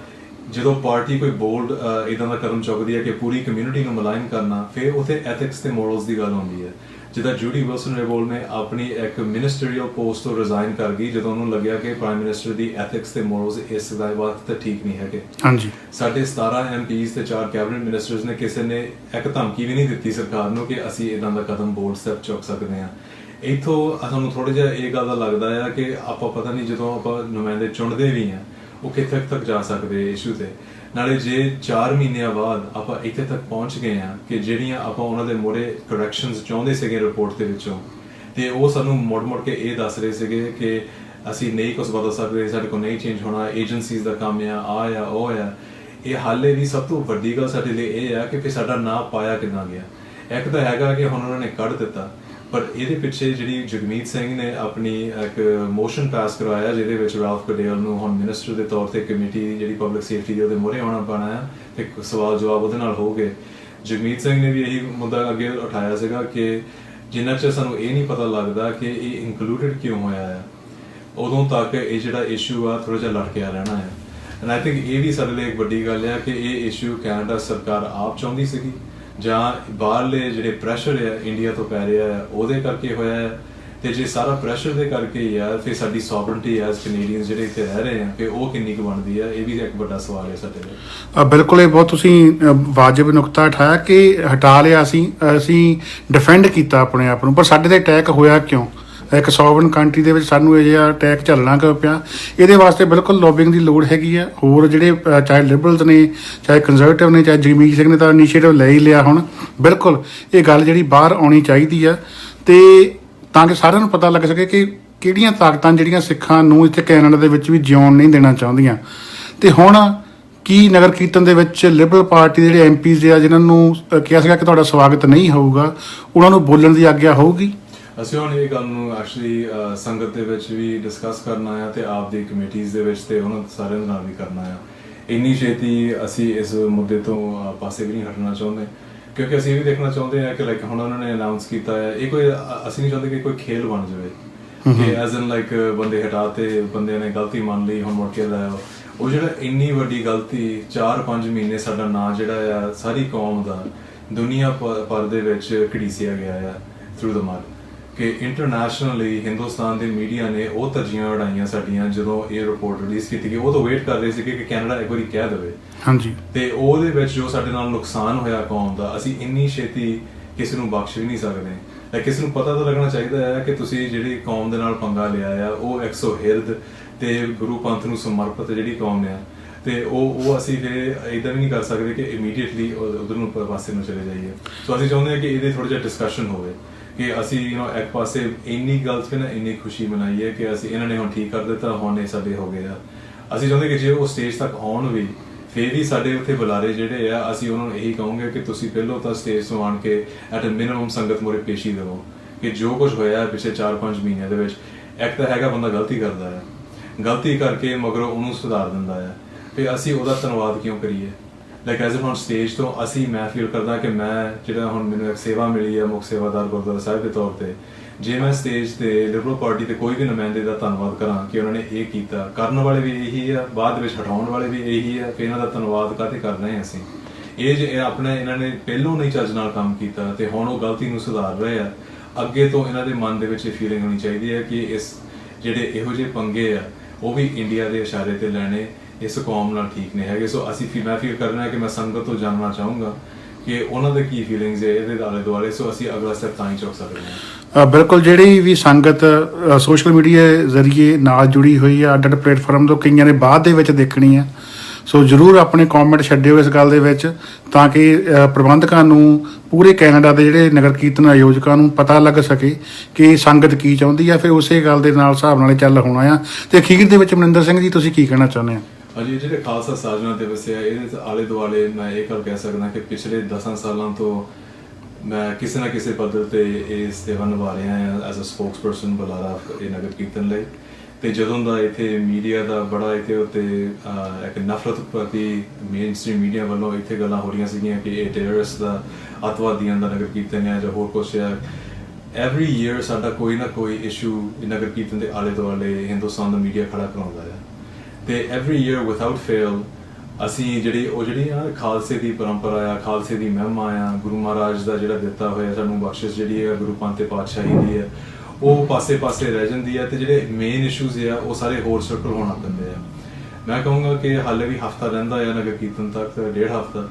ਜਦੋਂ ਪਾਰਟੀ ਕੋਈ ਬੋਲਡ ਇਦਾਂ ਦਾ ਕਦਮ ਚੁੱਕਦੀ ਹੈ ਕਿ ਪੂਰੀ ਕਮਿਊਨਿਟੀ ਨੂੰ ਮਲਾਈਨ ਕਰਨਾ ਫਿਰ ਉਥੇ ਐਥਿਕਸ ਤੇ ਮੋਰਲਸ ਦੀ ਗੱਲ ਆਉਂਦੀ ਹੈ। ਜਿੱਦਾਂ ਜੂਡੀ ਵਿਲਸਨ ਰੇਬੋਲ ਨੇ ਆਪਣੀ ਇੱਕ ਮਿਨਿਸਟਰੀਅਲ ਪੋਸਟ ਤੋਂ ਰਿਜ਼ਾਈਨ ਕਰ ਗਈ ਜਦੋਂ ਉਹਨੂੰ ਲੱਗਿਆ ਕਿ ਪ੍ਰਾਈਮ ਮਿਨਿਸਟਰ ਦੀ ਐਥਿਕਸ ਤੇ ਮੋਰਲਸ ਇਸ ਦਾ ਵਕਤ ਤੇ ਠੀਕ ਨਹੀਂ ਹੈਗੇ। ਹਾਂਜੀ। ਸਾਡੇ 17 ਐਮਪੀਜ਼ ਤੇ 4 ਕੈਬਨਿਟ ਮਿਨਿਸਟਰਸ ਨੇ ਕਿਸੇ ਨੇ ਇੱਕ ਧਮਕੀ ਵੀ ਨਹੀਂ ਦਿੱਤੀ ਸਰਕਾਰ ਨੂੰ ਕਿ ਅਸੀਂ ਇਦਾਂ ਦਾ ਕਦਮ ਬੋਲਡ ਸਟੈਪ ਚੁੱਕ ਸਕਦੇ ਹਾਂ। ਇਥੋਂ ਸਾਨੂੰ ਥੋੜਾ ਜਿਹਾ ਇਹ ਗੱਲ ਦਾ ਲੱਗਦਾ ਆ ਕਿ ਆਪਾਂ ਪਤਾ ਨਹੀਂ ਜਦੋਂ ਆਪਾਂ ਨੁਮਾਇੰਦੇ ਚੁਣਦੇ ਵੀ ਆ ਉਹ ਕਿੱਥੇ ਤੱਕ ਜਾ ਸਕਦੇ ਇਸ਼ੂ ਤੇ? ਨਾਲੇ ਜੇ 4 ਮਹੀਨਿਆਂ ਬਾਅਦ ਆਪਾਂ ਇੱਥੇ ਤੱਕ ਪਹੁੰਚ ਗਏ ਆ ਕਿ ਜਿਹੜੀਆਂ ਆਪਾਂ ਉਹਨਾਂ ਦੇ ਮੋੜੇ ਕਰੈਕਸ਼ਨਸ ਚਾਹੁੰਦੇ ਸੀਗੇ ਰਿਪੋਰਟ ਦੇ ਵਿੱਚੋਂ, ਤੇ ਉਹ ਸਾਨੂੰ ਮੋੜ-ਮੋੜ ਕੇ ਇਹ ਦੱਸ ਰਹੇ ਸੀਗੇ ਕਿ ਅਸੀਂ ਨਹੀਂ ਕੁਝ ਬਦਲ ਸਕਦੇ, ਸਾਡੇ ਕੋਲ ਨਹੀਂ ਚੇਂਜ ਹੋਣਾ ਏਜੰਸੀਜ਼ ਦਾ ਕੰਮ ਆ ਆ ਆ, ਉਹ ਆ। ਇਹ ਹਾਲੇ ਵੀ ਸਭ ਤੋਂ ਵੱਡੀ ਗੱਲ ਸਾਡੇ ਲਈ ਇਹ ਆ ਕਿ ਫਿਰ ਸਾਡਾ ਨਾਂ ਪਾਇਆ ਕਿੰਨਾ ਗਿਆ? ਇੱਕ ਤਾਂ ਹੈਗਾ ਕਿ ਹੁਣ ਉਹਨਾਂ ਨੇ ਕੱਢ ਦਿੱਤਾ। ਪਰ ਇਹਦੇ ਪਿੱਛੇ ਜਿਹੜੀ ਜਗਮੀਤ ਸਿੰਘ ਨੇ ਆਪਣੀ ਇੱਕ ਮੋਸ਼ਨ ਪਾਸ ਕਰਵਾਇਆ, ਜਿਹਦੇ ਵਿੱਚ ਰਾਲਫ ਕਡੇਲ ਨੂੰ ਹੁਣ ਮਿਨਿਸਟਰ ਦੇ ਤੌਰ ਤੇ ਕਮੇਟੀ ਜਿਹੜੀ ਪਬਲਿਕ ਸੇਫਟੀ ਦੇ ਉਹਦੇ ਮੋਰੇ ਆਉਣਾ ਪੈਣਾ ਹੈ ਤੇ ਸਵਾਲ ਜਵਾਬ ਉਹਦੇ ਨਾਲ ਹੋਗੇ ਜਗਮੀਤ ਸਿੰਘ ਨੇ ਵੀ ਇਹੀ ਮੁੱਦਾ ਅੱਗੇ ਉਠਾਇਆ ਸੀਗਾ ਕਿ ਜਿੰਨਾ ਚਿਰ ਸਾਨੂੰ ਇਹ ਨਹੀਂ ਪਤਾ ਲੱਗਦਾ ਕਿ ਇਹ ਇਨਕਲੂਡਡ ਕਿਉਂ ਹੋਇਆ ਹੈ, ਉਦੋਂ ਤੱਕ ਇਹ ਜਿਹੜਾ ਇਸ਼ੂ ਆ ਥੋੜਾ ਜਿਹਾ ਲਟਕਿਆ ਰਹਿਣਾ ਹੈ। ਐਂਡ ਆਈ ਥਿੰਕ ਇਹ ਵੀ ਸਾਡੇ ਲਈ ਇੱਕ ਵੱਡੀ ਗੱਲ ਹੈ ਕਿ ਇਹ ਇਸ਼ੂ ਕੈਨੇਡਾ ਸਰਕਾਰ ਆਪ ਚਾਹੁੰਦੀ ਸੀਗੀ। ਜਾਂ ਬਾਹਰਲੇ ਜਿਹੜੇ ਪ੍ਰੈਸ਼ਰ ਹੈ ਇੰਡੀਆ ਤੋਂ ਪੈ ਰਿਹਾ ਹੈ ਉਹਦੇ ਕਰਕੇ ਹੋਇਆ ਹੈ ਤੇ ਜੇ ਸਾਰਾ ਪ੍ਰੈਸ਼ਰ ਦੇ ਕਰਕੇ ਹੀ ਆ ਫਿਰ ਸਾਡੀ ਸੋਵਰਨਟੀ ਐਸ ਕੈਨੇਡੀਅਨਸ ਜਿਹੜੇ ਇੱਥੇ ਰਹਿ ਰਹੇ ਆ ਕਿ ਉਹ ਕਿੰਨੀ ਕੁ ਬਣਦੀ ਹੈ ਇਹ ਵੀ ਇੱਕ ਵੱਡਾ ਸਵਾਲ ਹੈ ਸਾਡੇ ਲਈ। ਬਿਲਕੁਲ ਇਹ ਬਹੁਤ ਤੁਸੀਂ ਅ, ਵਾਜਬ ਨੁਕਤਾ ਉਠਾਇਆ ਕਿ ਹਟਾ ਲਿਆ ਅਸੀਂ ਅਸੀਂ ਡਿਫੈਂਡ ਕੀਤਾ ਆਪਣੇ ਆਪ ਨੂੰ ਪਰ ਸਾਡੇ ਤੇ ਅਟੈਕ ਹੋਇਆ ਕਿਉਂ? ਇੱਕ ਸੋਵਰਨ ਕੰਟਰੀ ਦੇ ਵਿੱਚ ਸਾਨੂੰ ਇਹ ਜਿਹਾ ਅਟੈਕ ਝੱਲਣਾ ਕਿਉਂ ਪਿਆ? ਇਹਦੇ ਵਾਸਤੇ ਬਿਲਕੁਲ ਲੌਬਿੰਗ ਦੀ ਲੋੜ ਹੈਗੀ ਆ। ਹੋਰ ਜਿਹੜੇ ਚਾਹੇ ਲਿਬਰਲਸ ਨੇ, ਚਾਹੇ ਕੰਜ਼ਰਵੇਟਿਵ ਨੇ, ਚਾਹੇ ਜਗਮੀਤ ਸਿੰਘ ਨੇ ਤਾਂ ਇਨੀਸ਼ੀਏਟਿਵ ਲੈ ਹੀ ਲਿਆ ਹੁਣ। ਬਿਲਕੁਲ, ਇਹ ਗੱਲ ਜਿਹੜੀ ਬਾਹਰ ਆਉਣੀ ਚਾਹੀਦੀ ਆ। ਤੇ ਤਾਂ ਕਿ ਸਾਰਿਆਂ ਨੂੰ ਪਤਾ ਲੱਗ ਸਕੇ ਕਿ ਕਿਹੜੀਆਂ ਤਾਕਤਾਂ ਜਿਹੜੀਆਂ ਸਿੱਖਾਂ ਨੂੰ ਇੱਥੇ ਕੈਨੇਡਾ ਦੇ ਵਿੱਚ ਵੀ ਜਿਉਣ ਨਹੀਂ ਦੇਣਾ ਚਾਹੁੰਦੀਆਂ। ਤੇ ਹੁਣ ਕੀ ਨਗਰ ਕੀਰਤਨ ਦੇ ਵਿੱਚ ਲਿਬਰਲ ਪਾਰਟੀ ਦੇ ਜਿਹੜੇ ਐਮਪੀਜ਼ ਆ, ਜਿਨ੍ਹਾਂ ਨੂੰ ਕਿਹਾ ਸੀਗਾ ਕਿ ਤੁਹਾਡਾ ਸਵਾਗਤ ਨਹੀਂ ਹੋਊਗਾ, ਉਹਨਾਂ ਨੂੰ ਬੋਲਣ ਦੀ ਆਗਿਆ ਹੋਊਗੀ। ਅਸੀਂ ਹੁਣ ਇਹ ਗੱਲ ਨੂੰ ਐਕਚੁਅਲੀ ਸੰਗਤ ਦੇ ਵਿੱਚ ਵੀ ਡਿਸਕਸ ਕਰਨਾ ਆ ਤੇ ਆਪ ਦੀ ਕਮੇਟੀਆਂ ਦੇ ਵਿੱਚ ਤੇ ਉਹਨਾਂ ਸਾਰਿਆਂ ਦੇ ਨਾਲ ਵੀ ਕਰਨਾ ਆ ਇੰਨੀ ਛੇਤੀ ਅਸੀਂ ਇਸ ਮੁੱਦੇ ਤੋਂ ਪਾਸੇ ਵੀ ਨਹੀਂ ਹਟਣਾ ਚਾਹੁੰਦੇ। ਕਿਉਂਕਿ ਅਸੀਂ ਇਹ ਵੀ ਦੇਖਣਾ ਚਾਹੁੰਦੇ ਆ ਕਿ ਲਾਈਕ ਹੁਣ ਉਹਨਾਂ ਨੇ ਅਨਾਉਂਸ ਕੀਤਾ ਹੈ ਇਹ ਕੋਈ ਅਸੀਂ ਨਹੀਂ ਚਾਹੁੰਦੇ ਕਿ ਕੋਈ ਖੇਲ ਬਣ ਜਾਵੇ। ਕਿ ਐਜ਼ ਇਨ ਲਾਈਕ ਬੰਦੇ ਹਟਾਤੇ ਬੰਦੇ ਨੇ ਗਲਤੀ ਮੰਨ ਲਈ ਹੁਣ ਮੁੜ ਕੇ ਲਾਇਆ ਉਹ ਜਿਹੜਾ ਇੰਨੀ ਵੱਡੀ ਗਲਤੀ 4-5 ਮਹੀਨੇ ਸਾਡਾ ਨਾਂ ਜਿਹੜਾ ਆ ਸਾਰੀ ਕੌਮ ਦਾ ਦੁਨੀਆ ਭਰ ਦੇ ਵਿੱਚ ਘੜੀਸਿਆ ਗਿਆ ਆ ਥਰੂ ਦ ਮਡ ਕਿ ਇੰਟਰਨੈਸ਼ਨਲੀ ਹਿੰਦੁਸਤਾਨ ਦੇ ਮੀਡੀਆ ਨੇ ਉਹ ਤਰਜੀਹਾਂ ਉਡਾਈਆਂ ਸਾਡੀਆਂ ਜਦੋਂ ਇਹ ਰਿਪੋਰਟ ਰਿਲੀਜ਼ ਕੀਤੀ ਗਈ। ਉਹ ਤਾਂ ਵੇਟ ਕਰ ਰਹੇ ਸੀ ਕਿ ਕੈਨੇਡਾ ਇੱਕ ਵਾਰੀ ਕਹਿ ਦੇਵੇ। ਹਾਂਜੀ। ਤੇ ਉਹਦੇ ਵਿੱਚ ਜੋ ਸਾਡੇ ਨਾਲ ਨੁਕਸਾਨ ਹੋਇਆ ਕੌਮ ਦਾ ਅਸੀਂ ਇੰਨੀ ਛੇਤੀ ਕਿਸੇ ਨੂੰ ਬਖਸ਼ ਵੀ ਨਹੀਂ ਸਕਦੇ। ਲੈ ਕਿਸੇ ਨੂੰ ਪਤਾ ਤਾਂ ਲੱਗਣਾ ਚਾਹੀਦਾ ਹੈ ਕਿ ਤੁਸੀਂ ਜਿਹੜੀ ਕੌਮ ਦੇ ਨਾਲ ਪੰਗਾ ਲਿਆ ਆ ਉਹ 100 ਹਿਰਦ ਤੇ ਗੁਰੂ ਪੰਥ ਨੂੰ ਸਮਰਪਿਤ ਜਿਹੜੀ ਕੌਮ ਆ ਤੇ ਉਹ ਉਹ ਅਸੀਂ ਫਿਰ ਇਦਾਂ ਵੀ ਨਹੀਂ ਕਰ ਸਕਦੇ ਕਿ ਇਮੀਡੀਏਟਲੀ ਉਧਰ ਨੂੰ ਪਾਸੇ ਨੂੰ ਚਲੇ ਜਾਈਏ। ਸੋ ਅਸੀਂ ਚਾਹੁੰਦੇ ਹਾਂ ਕਿ ਇਹਦੇ ਥੋੜਾ ਜਿਹਾ ਡਿਸਕਸ਼ਨ ਹੋਵੇ। ਕਿ ਅਸੀਂ ਯੂ نو ਇੱਕ ਪਾਸੇ ਇੰਨੀ ਗੱਲ ਤੇ ਨਾ ਇੰਨੀ ਖੁਸ਼ੀ ਮਨਾਈ ਹੈ ਕਿ ਅਸੀਂ ਇਹਨਾਂ ਨੇ ਹੁਣ ਠੀਕ ਕਰ ਦਿੱਤਾ, ਹੁਣ ਇਹ ਸਾਡੇ ਹੋ ਗਏ ਆ। ਅਸੀਂ ਚਾਹੁੰਦੇ ਕਿ ਜੇ ਉਹ ਸਟੇਜ ਤੱਕ ਆਉਣ ਵੀ, ਫੇਰ ਵੀ ਸਾਡੇ ਉੱਥੇ ਬੁਲਾਰੇ ਜਿਹੜੇ ਆ, ਅਸੀਂ ਉਹਨਾਂ ਨੂੰ ਇਹੀ ਕਹੋਗੇ ਕਿ ਤੁਸੀਂ ਪਹਿਲਾਂ ਤਾਂ ਸਟੇਜ ਤੋਂ ਆਣ ਕੇ ਐਟ ਅ ਮਿਨੀਮਮ ਸੰਗਤ ਮੋਰੇ ਪੇਸ਼ੀ ਦੇਵੋ ਕਿ ਜੋ ਕੁਝ ਹੋਇਆ ਪਿਛਲੇ 4-5 ਮਹੀਨਿਆਂ ਦੇ ਵਿੱਚ, ਇੱਕ ਤਾਂ ਹੈਗਾ ਬੰਦਾ ਗਲਤੀ ਕਰਦਾ ਹੈ ਗਲਤੀ ਕਰਕੇ ਮਗਰੋਂ ਉਹਨੂੰ ਸੁਧਾਰ ਦਿੰਦਾ ਹੈ ਤੇ ਅਸੀਂ ਉਹਦਾ ਧੰਨਵਾਦ ਕਿਉਂ ਕਰੀਏ? ਲਾਈਕ ਐਜ਼ ਹੁਣ ਸਟੇਜ ਤੋਂ ਅਸੀਂ, ਮੈਂ ਫੀਲ ਕਰਦਾ ਕਿ ਮੈਂ ਜਿਹੜਾ ਹੁਣ ਮੈਨੂੰ ਇੱਕ ਸੇਵਾ ਮਿਲੀ ਹੈ ਮੁੱਖ ਸੇਵਾਦਾਰ ਗੁਰਦੁਆਰਾ ਸਾਹਿਬ ਦੇ ਤੌਰ ਤੇ, ਜੇ ਮੈਂ ਸਟੇਜ ਤੇ ਲਿਬਰਲ ਪਾਰਟੀ ਦੇ ਕੋਈ ਵੀ ਨੁਮਾਇੰਦੇ ਦਾ ਧੰਨਵਾਦ ਕਰਾਂ ਕਿ ਉਹਨਾਂ ਨੇ ਇਹ ਕੀਤਾ, ਕਰਨ ਵਾਲੇ ਵੀ ਇਹੀ ਆ, ਬਾਅਦ ਵਿੱਚ ਹਟਾਉਣ ਵਾਲੇ ਵੀ ਇਹੀ ਆ ਕਿ ਇਹਨਾਂ ਦਾ ਧੰਨਵਾਦ ਕਾਹਤੇ ਕਰ ਰਹੇ ਹਾਂ ਅਸੀਂ? ਇਹ ਜੇ ਇਹ ਇਹਨਾਂ ਨੇ ਪਹਿਲੋਂ ਨਹੀਂ ਚੱਜ ਨਾਲ ਕੰਮ ਕੀਤਾ ਤੇ ਹੁਣ ਉਹ ਗਲਤੀ ਨੂੰ ਸੁਧਾਰ ਰਹੇ ਆ, ਅੱਗੇ ਤੋਂ ਇਹਨਾਂ ਦੇ ਮਨ ਦੇ ਵਿੱਚ ਇਹ ਫੀਲਿੰਗ ਹੋਣੀ ਚਾਹੀਦੀ ਹੈ ਕਿ ਇਸ ਜਿਹੜੇ ਇਹੋ ਜਿਹੇ ਪੰਗੇ ਆ, ਉਹ ਵੀ ਇੰਡੀਆ ਦੇ ਇਸ਼ਾਰੇ ਤੇ ਲੈਣੇ ਇਸ ਕੌਮ ਨਾਲ ਠੀਕ ਨਹੀਂ ਹੈਗੇ। ਸੋ ਅਸੀਂ ਫਿਰ ਮੈਂ ਫੀਲ ਕਰਨਾ ਹੈ ਕਿ ਮੈਂ ਸੰਗਤ ਤੋਂ ਜਾਣਨਾ ਚਾਹੂੰਗਾ ਕਿ ਉਹਨਾਂ ਦੇ ਕੀ ਫੀਲਿੰਗਸ ਹੈ ਇਹਦੇ ਆਲੇ ਦੁਆਲੇ। ਸੋ ਅਸੀਂ ਅਗਲਾ ਸਟੈਪ ਤਾਂ ਹੀ ਚੁੱਕ ਸਕਦੇ ਹਾਂ। ਬਿਲਕੁਲ, ਜਿਹੜੀ ਵੀ ਸੰਗਤ ਸੋਸ਼ਲ ਮੀਡੀਆ ਜ਼ਰੀਏ ਨਾਲ ਜੁੜੀ ਹੋਈ ਆ ਅੱਡ ਅੱਡ ਪਲੇਟਫਾਰਮ ਤੋਂ ਕਈਆਂ ਨੇ ਬਾਅਦ ਦੇ ਵਿੱਚ ਦੇਖਣੀ ਆ। ਸੋ ਜਰੂਰ ਆਪਣੇ ਕਮੈਂਟ ਛੱਡਿਓ ਇਸ ਗੱਲ ਦੇ ਵਿੱਚ, ਤਾਂ ਕਿ ਪ੍ਰਬੰਧਕਾਂ ਨੂੰ, ਪੂਰੇ ਕੈਨੇਡਾ ਦੇ ਜਿਹੜੇ ਨਗਰ ਕੀਰਤਨ ਆਯੋਜਕਾਂ ਨੂੰ ਪਤਾ ਲੱਗ ਸਕੇ ਕਿ ਸੰਗਤ ਕੀ ਚਾਹੁੰਦੀ ਆ, ਫਿਰ ਉਸੇ ਗੱਲ ਦੇ ਨਾਲ ਹਿਸਾਬ ਨਾਲ ਚੱਲ ਹੋਣਾ ਆ। ਤੇ ਅਖੀਰ ਦੇ ਵਿੱਚ ਮਨਿੰਦਰ ਸਿੰਘ ਜੀ, ਤੁਸੀਂ ਕੀ ਕਹਿਣਾ ਚਾਹੁੰਦੇ ਆ ਅਜੀ ਜਿਹੜੇ ਖਾਲਸਾ ਸਾਜਨਾ ਦਿਵਸ ਹੈ ਇਹਦੇ ਆਲੇ ਦੁਆਲੇ ਮੈਂ ਇਹ ਗੱਲ ਕਹਿ ਸਕਦਾ ਕਿ ਪਿਛਲੇ 10 ਸਾਲਾਂ ਤੋਂ ਮੈਂ ਕਿਸੇ ਨਾ ਕਿਸੇ ਪੱਧਰ ਤੇ ਇਸ ਸੇਵਾ ਨਿਭਾ ਰਿਹਾ ਹਾਂ ਐਜ਼ ਅ ਸਪੋਕਸਪਰਸਨ ਬੁਲਾਰਾ ਇਹ ਨਗਰ ਕੀਰਤਨ ਲਈ। ਤੇ ਜਦੋਂ ਦਾ ਇੱਥੇ ਮੀਡੀਆ ਦਾ ਬੜਾ ਇੱਥੇ ਉੱਤੇ ਇੱਕ ਨਫ਼ਰਤ ਪ੍ਰਤੀ ਮੇਨ ਸਟ੍ਰੀਮ ਮੀਡੀਆ ਵੱਲੋਂ ਇੱਥੇ ਗੱਲਾਂ ਹੋ ਰਹੀਆਂ ਸੀਗੀਆਂ ਕਿ ਇਹ ਟੈਰਰਿਸਟ ਦਾ ਅਤਵਾਦੀਆਂ ਦਾ ਨਗਰ ਕੀਰਤਨ ਹੈ ਜਾਂ ਹੋਰ ਕੁਛ ਹੈ। ਐਵਰੀ ਈਅਰ ਸਾਡਾ ਕੋਈ ਨਾ ਕੋਈ ਇਸ਼ੂ ਨਗਰ ਕੀਰਤਨ ਦੇ ਆਲੇ ਦੁਆਲੇ ਹਿੰਦੁਸਤਾਨ ਦਾ ਮੀਡੀਆ ਖੜਾ ਕਰਾਉਂਦਾ ਹੈ। ਤੇ ਐਵਰੀ ਈਅਰ ਵਿਦਆਊਟ ਫੇਲ ਅਸੀਂ ਜਿਹੜੀ, ਉਹ ਜਿਹੜੀ ਆ, ਖਾਲਸੇ ਦੀ ਪਰੰਪਰਾ ਆ, ਖਾਲਸੇ ਦੀ ਮਹਿਮਾ ਆ, ਗੁਰੂ ਮਹਾਰਾਜ ਦਾ ਜਿਹੜਾ ਦਿੱਤਾ ਹੋਇਆ ਸਾਨੂੰ ਬਖਸ਼ਿਸ਼ ਜਿਹੜੀ ਹੈ ਗੁਰੂ ਪੰਥ ਤੇ ਪਾਤਸ਼ਾਹੀ ਦੀ ਹੈ ਉਹ ਪਾਸੇ-ਪਾਸੇ ਰਹਿ ਜਾਂਦੀ ਹੈ ਤੇ ਜਿਹੜੇ ਮੇਨ ਇਸ਼ੂਜ਼ ਆ, ਉਹ ਸਾਰੇ ਹੋਰ ਸਰਕਲ ਹੋਣਾ ਪੈਂਦੇ ਆ। ਮੈਂ ਕਹੂੰਗਾ ਕਿ ਹਾਲੇ ਵੀ ਹਫਤਾ ਰਹਿੰਦਾ ਆ ਨਗਰ ਕੀਰਤਨ ਤੱਕ, ਡੇਢ ਹਫਤਾ।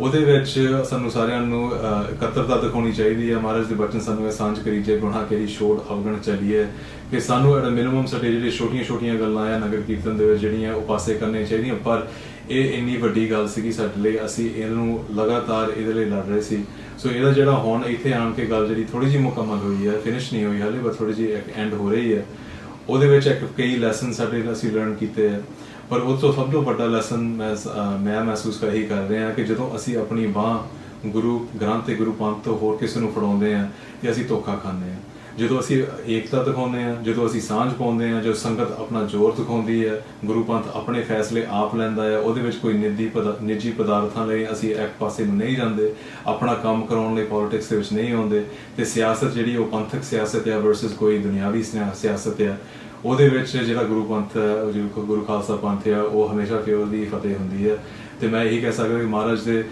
ਉਹਦੇ ਵਿੱਚ ਸਾਨੂੰ ਸਾਰਿਆਂ ਨੂੰ ਇਕੱਤਰਤਾ ਦਿਖਾਉਣੀ ਚਾਹੀਦੀ ਹੈ। ਮਹਾਰਾਜ ਦੇ ਬਚਨ ਸਾਨੂੰ ਇਹ ਸਾਂਝ ਕਰੀ ਜੇ ਗੁਨਾਹ ਕਰੀ ਛੋੜ ਅਵਗਣ ਚੱਲੀਏ। ਕਿ ਸਾਨੂੰ ਐਟ ਮਿਨੀਮਮ ਸਾਡੇ ਜਿਹੜੇ ਛੋਟੀਆਂ-ਛੋਟੀਆਂ ਗੱਲਾਂ ਆ, ਨਗਰ ਕੀਰਤਨ ਦੇ ਵਿੱਚ ਜਿਹੜੀਆਂ ਉਹ ਪਾਸੇ ਕਰਨੀਆਂ ਚਾਹੀਦੀਆਂ। ਪਰ ਇਹ ਇੰਨੀ ਵੱਡੀ ਗੱਲ ਸੀਗੀ ਸਾਡੇ ਲਈ, ਅਸੀਂ ਇਹਨੂੰ ਲਗਾਤਾਰ ਇਹਦੇ ਲਈ ਲੜ ਰਹੇ ਸੀ। ਸੋ ਇਹਦਾ ਜਿਹੜਾ ਹੁਣ ਇੱਥੇ ਆਣ ਕੇ ਗੱਲ ਜਿਹੜੀ ਥੋੜੀ ਜਿਹੀ ਮੁਕੰਮਲ ਹੋਈ ਹੈ ਫਿਨਿਸ਼ ਨਹੀਂ ਹੋਈ ਹਾਲੇ ਬਸ ਥੋੜੀ ਜਿਹੀ ਐਂਡ ਹੋ ਰਹੀ ਹੈ। ਉਹਦੇ ਵਿੱਚ ਇੱਕ ਕਈ ਲੈਸਨ ਸਾਡੇ ਅਸੀਂ ਲਰਨ ਕੀਤੇ ਆ ਪਰ ਉਹ ਤੋਂ ਸਭ ਤੋਂ ਵੱਡਾ ਲੈਸਨ ਮੈਂ ਮੈਂ ਮਹਿਸੂਸ ਕਰ ਹੀ ਕਰ ਰਿਹਾ ਕਿ ਜਦੋਂ ਅਸੀਂ ਆਪਣੀ ਬਾਹ ਗੁਰੂ ਗ੍ਰੰਥ ਤੇ ਗੁਰੂ ਪੰਥ ਤੋਂ ਹੋਰ ਕਿਸੇ ਨੂੰ ਫੜਾਉਂਦੇ ਆ ਤੇ ਅਸੀਂ ਧੋਖਾ ਖਾਂਦੇ ਆ ਜਦੋਂ ਅਸੀਂ ਏਕਤਾ ਦਿਖਾਉਂਦੇ ਆ ਜਦੋਂ ਅਸੀਂ ਸਾਂਝ ਪਾਉਂਦੇ ਆ ਜਦੋਂ ਸੰਗਤ ਆਪਣਾ ਜ਼ੋਰ ਦਿਖਾਉਂਦੀ ਹੈ, ਗੁਰੂ ਪੰਥ ਆਪਣੇ ਫੈਸਲੇ ਆਪ ਲੈਂਦਾ ਹੈ, ਉਹਦੇ ਵਿੱਚ ਕੋਈ ਨਿੱਜੀ ਨਿੱਜੀ ਪਦਾਰਥਾਂ ਲਈ ਅਸੀਂ ਇੱਕ ਪਾਸੇ ਨੂੰ ਨਹੀਂ ਜਾਂਦੇ, ਆਪਣਾ ਕੰਮ ਕਰਾਉਣ ਲਈ ਪੋਲਿਟਿਕਸ ਦੇ ਵਿੱਚ ਨਹੀਂ ਆਉਂਦੇ, ਤੇ ਸਿਆਸਤ ਜਿਹੜੀ ਉਹ ਪੰਥਕ ਸਿਆਸਤ ਹੈ ਵਰਸਸ ਕੋਈ ਦੁਨਿਆਵੀ ਸਿਆ- ਸਿਆਸਤ ਹੈ, ਉਹਦੇ ਵਿੱਚ ਜਿਹੜਾ ਗੁਰੂ ਪੰਥ ਹੈ ਗੁਰੂ ਖਾਲਸਾ ਪੰਥ ਹੈ, ਉਹ ਹਮੇਸ਼ਾ ਕੇਵਲ ਦੀ ਫਤਿਹ ਹੁੰਦੀ ਹੈ, ਤੇ ਮੈਂ ਇਹੀ ਕਹਿ ਸਕਦਾ ਕਿ ਮਹਾਰਾਜ ਦੇ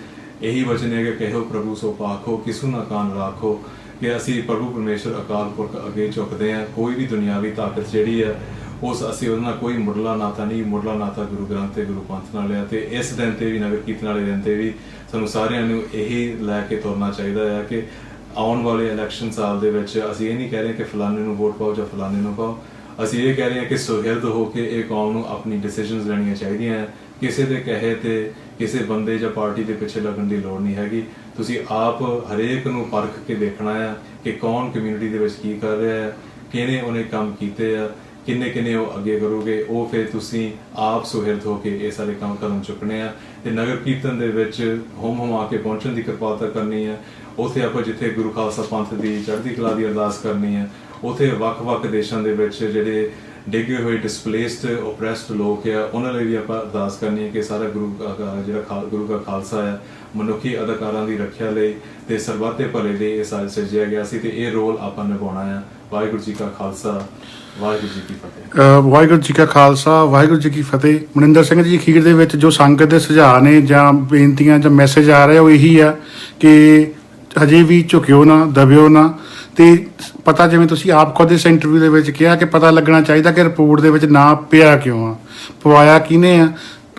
ਇਹੀ ਵਚਨ ਹੈ ਕਿ ਕਹਿਓ ਪ੍ਰਭੂ ਸੋ ਪਾਖੋ, ਕਿਸੂ ਨਾ ਕਾਨ ਰਾਖੋ ਕਿ ਅਸੀਂ ਪ੍ਰਭੂ ਪਰਮੇਸ਼ਰ ਅਕਾਲ ਪੁਰਖ ਅੱਗੇ ਝੁਕਦੇ ਹਾਂ, ਕੋਈ ਵੀ ਦੁਨਿਆਵੀ ਤਾਕਤ ਜਿਹੜੀ ਹੈ, ਉਸ ਅਸੀਂ ਉਹਦੇ ਨਾਲ ਕੋਈ ਮੁੱਢਲਾ ਨਾਤਾ ਨਹੀਂ, ਮੁੱਢਲਾ ਨਾਤਾ ਗੁਰੂ ਗ੍ਰੰਥ ਤੇ ਗੁਰੂ ਪੰਥ ਨਾਲ ਹੈ ਤੇ ਇਸ ਦਿਨ ਤੇ ਵੀ, ਨਗਰ ਕੀਰਤਨ ਵਾਲੇ ਦਿਨ ਤੇ ਵੀ ਸਾਨੂੰ ਸਾਰਿਆਂ ਨੂੰ ਇਹੀ ਲੈ ਕੇ ਤੁਰਨਾ ਚਾਹੀਦਾ ਹੈ ਕਿ ਆਉਣ ਵਾਲੇ ਇਲੈਕਸ਼ਨ ਸਾਲ ਦੇ ਵਿੱਚ ਅਸੀਂ ਇਹ ਨਹੀਂ ਕਹਿ ਰਹੇ ਕਿ ਫਲਾਣੇ ਨੂੰ ਵੋਟ ਪਾਓ ਜਾਂ ਫਲਾਣੇ ਨੂੰ ਪਾਓ। ਅਸੀਂ ਇਹ ਕਹਿ ਰਹੇ ਹਾਂ ਕਿ ਸੁਹਿਰਦ ਹੋ ਕੇ ਇਹ ਕੌਮ ਨੂੰ ਆਪਣੀ ਡਿਸੀਜਨਸ ਲੈਣੀਆਂ ਚਾਹੀਦੀਆਂ ਕਿਸੇ ਦੇ ਕਹੇ ਤੇ ਕਿਸੇ ਬੰਦੇ ਜਾਂ ਪਾਰਟੀ ਦੇ ਪਿੱਛੇ ਲੱਗਣ ਦੀ ਲੋੜ ਨਹੀਂ ਹੈਗੀ। ਤੁਸੀਂ ਆਪ ਹਰੇਕ ਨੂੰ ਪਰਖ ਕੇ ਦੇਖਣਾ ਆ ਕਿ ਕੌਣ ਕਮਿਊਨਿਟੀ ਦੇ ਵਿੱਚ ਕੀ ਕਰ ਰਿਹਾ ਹੈ ਕਿਹਨੇ ਉਹਨੇ ਕੰਮ ਕੀਤੇ ਆ, ਕਿੰਨੇ ਕਿੰਨੇ ਉਹ ਅੱਗੇ ਕਰੋਗੇ, ਉਹ ਫਿਰ ਤੁਸੀਂ ਆਪ ਸੁਹਿਰਦ ਹੋ ਕੇ ਇਹ ਸਾਰੇ ਕੰਮ ਕਰਨ ਚੁੱਕਣੇ ਆ। ਤੇ ਨਗਰ ਕੀਰਤਨ ਦੇ ਵਿੱਚ ਹੋਮ ਹਮ ਆ ਕੇ ਪਹੁੰਚਣ ਦੀ ਕਿਰਪਾਲਤਾ ਕਰਨੀ ਹੈ ਉਥੇ ਆਪਾਂ ਜਿੱਥੇ ਗੁਰੂ ਖਾਲਸਾ ਪੰਥ ਦੀ ਚੜ੍ਹਦੀ ਕਲਾ ਦੀ ਅਰਦਾਸ ਕਰਨੀ ਹੈ ਉਥੇ ਵੱਖ-ਵੱਖ ਦੇਸ਼ਾਂ ਦੇ ਵਿੱਚ ਜਿਹੜੇ ਡਿੱਗੇ ਹੋਏ ਡਿਸਪਲੇਸਡ ਓਪਰੈਸਡ ਲੋਕ ਆ, ਉਹਨਾਂ ਲਈ ਵੀ ਆਪਾਂ ਅਰਦਾਸ ਕਰਨੀ ਹੈ ਕਿ ਸਾਰਾ ਗੁਰੂ ਜਿਹੜਾ ਗੁਰੂ ਦਾ ਖਾਲਸਾ ਹੈ ਮਨੁੱਖੀ ਅਧਿਕਾਰਾਂ ਦੀ ਰੱਖਿਆ ਲਈ ਤੇ ਸਰਬੱਤ ਦੇ ਭਲੇ ਲਈ ਇਹ ਸਾਜ ਸਿਰਜਿਆ ਗਿਆ ਸੀ ਤੇ ਇਹ ਰੋਲ ਆਪਾਂ ਨਿਭਾਉਣਾ ਆ। ਵਾਹਿਗੁਰੂ ਜੀ ਕਾ ਖਾਲਸਾ, ਵਾਹਿਗੁਰੂ ਜੀ ਕੀ ਫਤਿਹ। ਵਾਹਿਗੁਰੂ ਜੀ ਕਾ ਖਾਲਸਾ, ਵਾਹਿਗੁਰੂ ਜੀ ਕੀ ਫਤਿਹ। ਮਨਿੰਦਰ ਸਿੰਘ ਜੀ ਅਖੀਰ ਦੇ ਵਿੱਚ ਜੋ ਸੰਗਤ ਦੇ ਸੁਝਾਅ ਨੇ ਜਾਂ ਬੇਨਤੀਆਂ ਜਾਂ ਮੈਸੇਜ ਆ ਰਿਹਾ ਉਹ ਇਹੀ ਆ ਕਿ ਹਜੇ ਵੀ ਝੁਕਿਓ ਨਾ, ਦਬਿਓ ਨਾ ਤੇ ਪਤਾ ਜਿਵੇਂ ਤੁਸੀਂ ਆਪ ਖੁਦ ਇਸ ਇੰਟਰਵਿਊ ਦੇ ਵਿੱਚ ਕਿਹਾ ਕਿ ਪਤਾ ਲੱਗਣਾ ਚਾਹੀਦਾ ਕਿ ਰਿਪੋਰਟ ਦੇ ਵਿੱਚ ਨਾਂ ਪਿਆ ਕਿਉਂ ਆ। ਪਵਾਇਆ ਕਿਹਨੇ ਆ?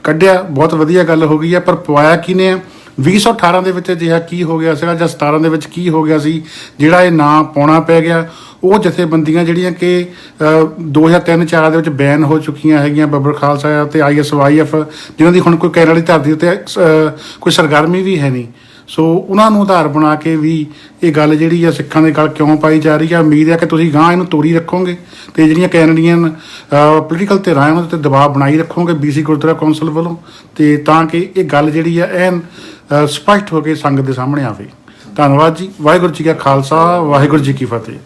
ਕੱਢਿਆ ਬਹੁਤ ਵਧੀਆ ਗੱਲ ਹੋ ਗਈ ਆ ਪਰ ਪਵਾਇਆ ਕਿਹਨੇ ਆ? 2018 ਦੇ ਵਿੱਚ ਅਜਿਹਾ ਕੀ ਹੋ ਗਿਆ ਸੀਗਾ ਜਾਂ 17 ਦੇ ਵਿੱਚ ਕੀ ਹੋ ਗਿਆ ਸੀ ਜਿਹੜਾ ਇਹ ਨਾਂ ਪਾਉਣਾ ਪੈ ਗਿਆ? ਉਹ ਜਥੇਬੰਦੀਆਂ ਜਿਹੜੀਆਂ ਕਿ ਅ, 2003-4 ਦੇ ਵਿੱਚ ਬੈਨ ਹੋ ਚੁੱਕੀਆਂ ਹੈਗੀਆਂ ਬੱਬਰ ਖਾਲਸਾ ਤੇ ਆਈਐਸਵਾਈਐਫ ਜਿਨ੍ਹਾਂ ਦੀ ਹੁਣ ਕੋਈ ਕੈਨੇਡਾ ਦੀ ਧਰਤੀ ਉੱਤੇ ਅ, ਕੋਈ ਸਰਗਰਮੀ ਵੀ ਹੈ ਨਹੀਂ। ਸੋ ਉਹਨਾਂ ਨੂੰ ਆਧਾਰ ਬਣਾ ਕੇ ਵੀ ਇਹ ਗੱਲ ਜਿਹੜੀ ਆ ਸਿੱਖਾਂ ਦੇ ਗੱਲ ਕਿਉਂ ਪਾਈ ਜਾ ਰਹੀ ਆ? ਉਮੀਦ ਹੈ ਕਿ ਤੁਸੀਂ ਗਾਂ ਇਹਨੂੰ ਤੋੜੀ ਰੱਖੋਗੇ ਤੇ ਜਿਹੜੀਆਂ ਕੈਨੇਡੀਅਨ ਪੋਲੀਟੀਕਲ ਤੇ ਰਾਇ ਉਹਨਾਂ ਤੇ ਦਬਾਅ ਬਣਾਈ ਰੱਖੋਗੇ ਬੀਸੀ ਗੁਰਦੁਆਰਾ ਕੌਂਸਲ ਵੱਲੋਂ ਤੇ ਤਾਂ ਕਿ ਇਹ ਗੱਲ ਜਿਹੜੀ ਆ ਐਨ ਅ, ਸਪਸ਼ਟ ਹੋ ਕੇ ਸੰਗਤ ਦੇ ਸਾਹਮਣੇ ਆਵੇ। ਧੰਨਵਾਦ ਜੀ। ਵਾਹਿਗੁਰੂ ਜੀ ਕਾ ਖਾਲਸਾ ਵਾਹਿਗੁਰੂ ਜੀ ਕੀ ਫਤਿਹ।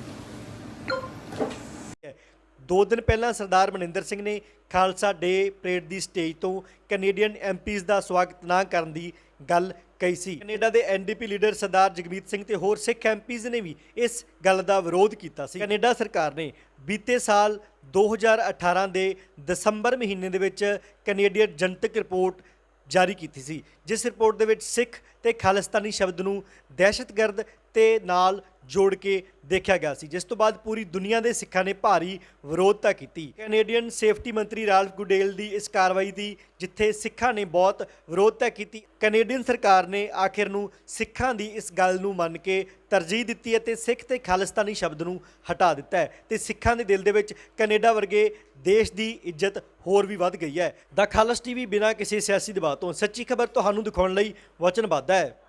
ਦੋ ਦਿਨ ਪਹਿਲਾਂ ਸਰਦਾਰ ਮਨਿੰਦਰ ਸਿੰਘ ਨੇ ਖਾਲਸਾ ਡੇ ਪਰੇਡ ਦੀ ਸਟੇਜ ਤੋਂ ਕੈਨੇਡੀਅਨ ਐਮਪੀਜ਼ ਦਾ ਸਵਾਗਤ ਨਾ ਕਰਨ ਦੀ ਗੱਲ ਕਹੀ ਸੀ। ਕੈਨੇਡਾ ਦੇ ਐਨਡੀਪੀ ਲੀਡਰ ਸਰਦਾਰ ਜਗਮੀਤ ਸਿੰਘ ਤੇ ਹੋਰ ਸਿੱਖ ਐਮਪੀਜ਼ ਨੇ ਵੀ ਇਸ ਗੱਲ ਦਾ ਵਿਰੋਧ ਕੀਤਾ ਸੀ। ਕੈਨੇਡਾ ਸਰਕਾਰ ਨੇ ਬੀਤੇ ਸਾਲ 2018 ਦੇ ਦਸੰਬਰ ਮਹੀਨੇ ਦੇ ਵਿੱਚ ਕੈਨੇਡੀਅਨ ਜਨਤਕ ਰਿਪੋਰਟ ਜਾਰੀ ਕੀਤੀ ਸੀ, ਜਿਸ ਰਿਪੋਰਟ ਦੇ ਵਿੱਚ ਸਿੱਖ ਤੇ ਖਾਲਿਸਤਾਨੀ ਸ਼ਬਦ ਨੂੰ ਦਹਿਸ਼ਤਗਰਦ ਤੇ ਨਾਲ ਜੋੜ ਕੇ ਦੇਖਿਆ ਗਿਆ ਸੀ। ਜਿਸ ਤੋਂ ਬਾਅਦ ਪੂਰੀ ਦੁਨੀਆ ਦੇ ਸਿੱਖਾਂ ਨੇ ਭਾਰੀ ਵਿਰੋਧਤਾ ਕੀਤੀ। ਕੈਨੇਡੀਅਨ ਸੇਫਟੀ ਮੰਤਰੀ ਰਾਲਫ ਗੁਡੇਲ ਦੀ ਇਸ ਕਾਰਵਾਈ ਦੀ, ਜਿੱਥੇ ਸਿੱਖਾਂ ਨੇ ਬਹੁਤ ਵਿਰੋਧਤਾ ਕੀਤੀ, ਕੈਨੇਡੀਅਨ ਸਰਕਾਰ ਨੇ ਆਖਿਰ ਨੂੰ ਸਿੱਖਾਂ ਦੀ ਇਸ ਗੱਲ ਨੂੰ ਮੰਨ ਕੇ ਤਰਜੀਹ ਦਿੱਤੀ ਹੈ ਤੇ ਸਿੱਖ ਤੇ ਖਾਲਿਸਤਾਨੀ ਸ਼ਬਦ ਨੂੰ ਹਟਾ ਦਿੱਤਾ ਹੈ। ਤੇ ਸਿੱਖਾਂ ਦੇ ਦਿਲ ਦੇ ਵਿੱਚ ਕੈਨੇਡਾ ਵਰਗੇ ਦੇਸ਼ ਦੀ ਇੱਜ਼ਤ ਹੋਰ ਵੀ ਵੱਧ ਗਈ ਹੈ। ਦਾ ਖਾਲਸ ਟੀਵੀ ਬਿਨਾਂ ਕਿਸੇ ਸਿਆਸੀ ਦਬਾਅ ਤੋਂ। ਸੱਚੀ ਖਬਰ ਤੁਹਾਨੂੰ ਦਿਖਾਉਣ ਲਈ ਵਚਨਬੱਧ ਹੈ।